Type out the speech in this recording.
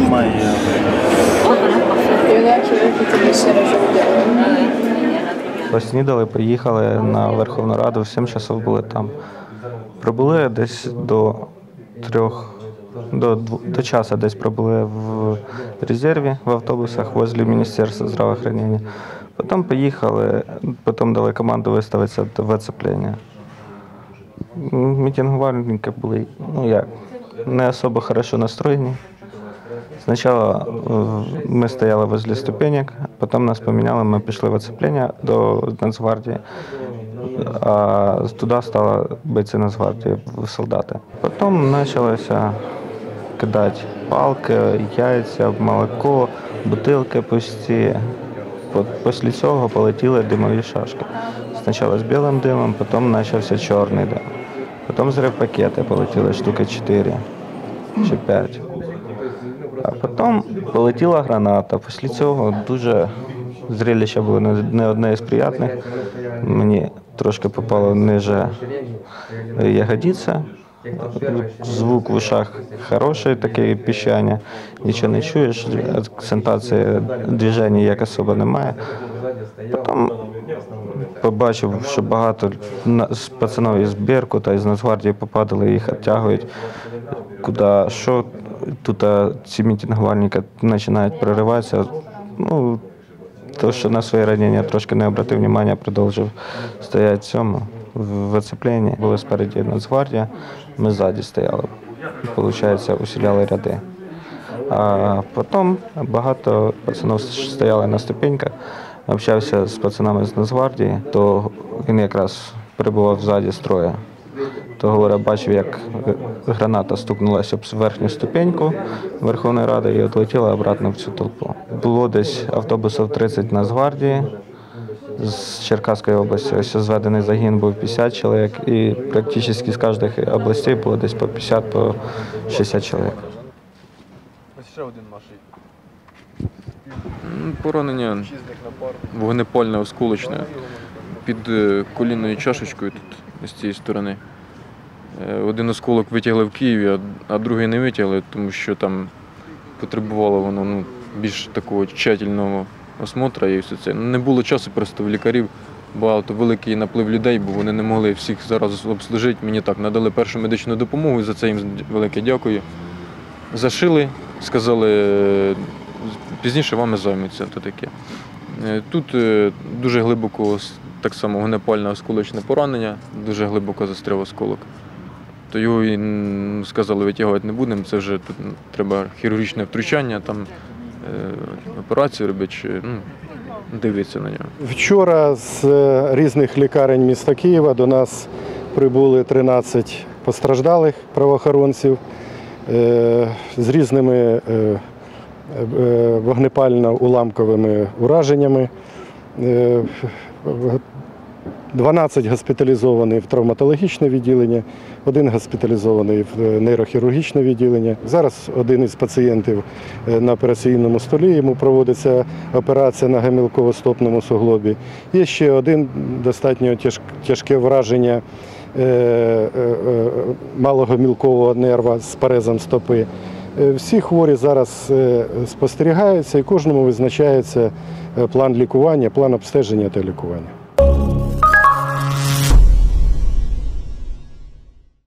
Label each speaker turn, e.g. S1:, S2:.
S1: Et il y en a qui, qui étaient blessés à la jambe.
S2: Поснідали, поїхали на Верховну Раду, в 7 часов були там. Прибули десь до трьох, до, до часу десь пробули в резерві в автобусах возле Міністерства здравоохранения. Потім поїхали, потім дали команду виставитися в оцеплення. Мітингувальники були, ну як, не особо хорошо настроєні. Спочатку е, ми стояли возле ступенек, потім нас поміняли, ми пішли в оцеплення до Нацгвардії, а туди стали бойці Нацгвардії, солдати. Потім почалося кидати палки, яйця, молоко, бутилки пусті. Після цього полетіли димові шашки. Спочатку з білим димом, потім почався чорний дим. Потім взрив пакети полетіли штуки 4 чи 5. А потім полетіла граната. Після цього дуже зрелище було не не одне із приятних. Мені трошки попало ниже ягодиця. Звук в ушах хороший, таке піщання, нічого не чуєш, акцентації движення як особо немає. Потім побачив, що багато з пацанів із Беркута, із Нацгвардії попадали, їх відтягують. Куди що тут ці мітингувальники починають прориватися. Ну, то, що на своє ранення трошки не обратив внимання, продовжив стояти цьому в оцепленні. Були спереді Нацгвардія, ми ззаді стояли. Получається, усіляли ряди. А потім багато пацанів стояли на ступеньках, общався з пацанами з Нацгвардії, то він якраз перебував ззаді строя. То говорить, бачив, як граната стукнулася об верхню ступеньку Верховної Ради і відлетіла обратно в цю толпу. Було десь автобусів 30 Нацгвардії з Черкаської області. Ось зведений загін був 50 чоловік, і практично з кожних областей було десь по 50 по 60 чоловік.
S3: Ось ще один наший
S4: М, Поранення вогнепальне осколочне під е, колінною чашечкою тут з цієї сторони. Е, Один осколок витягли в Києві, а- другий не витягли, тому що там потребувало воно ну, більш такого тщательного осмотру і все це. Не було часу просто в лікарів. Багато великий наплив людей, бо вони не могли всіх зараз обслужити. Мені так надали першу медичну допомогу, за це їм велике дякую. Зашили, сказали, пізніше вами займуться. То таке. Е, Тут е, дуже глибоко так само вогнепальне осколочне поранення, дуже глибоко застряв осколок. То його і сказали, витягувати не будемо, це вже тут треба хірургічне втручання, там е, операцію робити, чи ну, дивитися на нього.
S5: Вчора з різних лікарень міста Києва до нас прибули 13 постраждалих правоохоронців з різними вогнепально-уламковими ураженнями. Е, 12 госпіталізовані в травматологічне відділення, один госпіталізований в е, нейрохірургічне відділення. Зараз один із пацієнтів е, на операційному столі. Йому проводиться операція на гемілково-стопному суглобі. Є ще один достатньо тяжке враження е, е, е, малого мілкового нерва з парезом стопи. Е, Всі хворі зараз е, спостерігаються і кожному визначається е, план лікування, план обстеження та лікування.